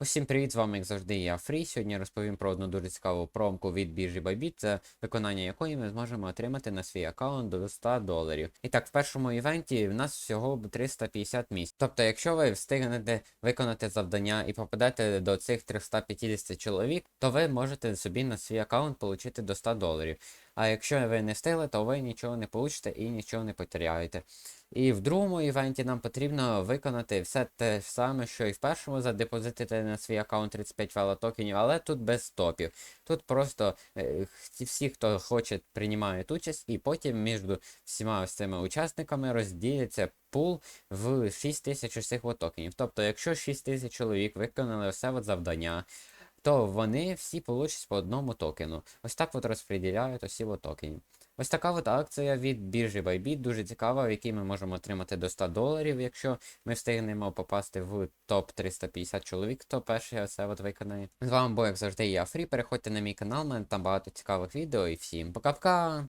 Усім привіт, з вами як завжди я Фрі. Сьогодні розповім про одну дуже цікаву промку від біржі Bybit, це виконання якої ми зможемо отримати на свій аккаунт до 100 доларів. І так, в першому івенті в нас всього 350 місць. Тобто, якщо ви встигнете виконати завдання і попадете до цих 350 чоловік, то ви можете собі на свій аккаунт отримати до 100 доларів. А якщо ви не встигли, то ви нічого не получите і нічого не потеряєте. І в другому івенті нам потрібно виконати все те саме, що і в першому, задепозитити на свій аккаунт 35 вела токенів, але тут без топів. Тут просто е, всі, хто хоче, приймають участь, і потім між всіма ось цими учасниками розділяться пул в 6 тисяч усіх от токенів. Тобто, якщо 6 тисяч чоловік виконали все от завдання, то вони всі получать по одному токену. Ось так от розподіляють усі от токені. Ось така от акція від біржі Bybit, дуже цікава, в якій ми можемо отримати до 100 доларів, якщо ми встигнемо попасти в топ 350 чоловік, хто перший це от виконає. З вами був, як завжди, я Фрі. Переходьте на мій канал, мене там багато цікавих відео і всім пока-пока!